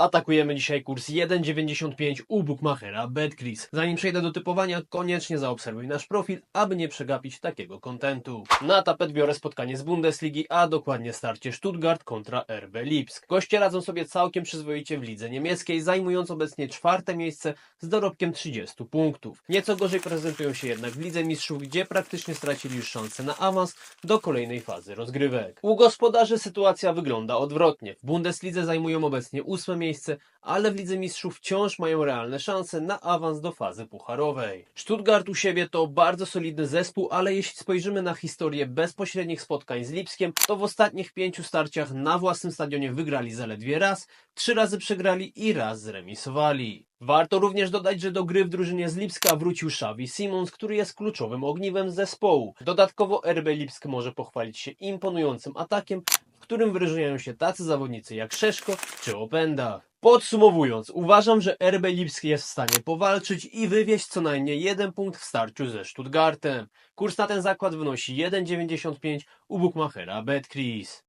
Atakujemy dzisiaj kurs 1.95 u Bookmachera BetCris. Zanim przejdę do typowania, koniecznie zaobserwuj nasz profil, aby nie przegapić takiego kontentu. Na tapet biorę spotkanie z Bundesligi, a dokładnie starcie Stuttgart kontra RB Lipsk. Goście radzą sobie całkiem przyzwoicie w lidze niemieckiej, zajmując obecnie czwarte miejsce z dorobkiem 30 punktów. Nieco gorzej prezentują się jednak w Lidze Mistrzów, gdzie praktycznie stracili już szansę na awans do kolejnej fazy rozgrywek. U gospodarzy sytuacja wygląda odwrotnie. W Bundeslidze zajmują obecnie ósme miejsce, ale w Lidze Mistrzów wciąż mają realne szanse na awans do fazy pucharowej. Stuttgart u siebie to bardzo solidny zespół, ale jeśli spojrzymy na historię bezpośrednich spotkań z Lipskiem, to w ostatnich pięciu starciach na własnym stadionie wygrali zaledwie raz, trzy razy przegrali i raz zremisowali. Warto również dodać, że do gry w drużynie z Lipska wrócił Xavi Simons, który jest kluczowym ogniwem zespołu. Dodatkowo RB Lipsk może pochwalić się imponującym atakiem, którym wyróżniają się tacy zawodnicy jak Szeszko czy Openda. Podsumowując, uważam, że RB Lipsk jest w stanie powalczyć i wywieźć co najmniej jeden punkt w starciu ze Stuttgartem. Kurs na ten zakład wynosi 1,95 u Bookmachera BetCris.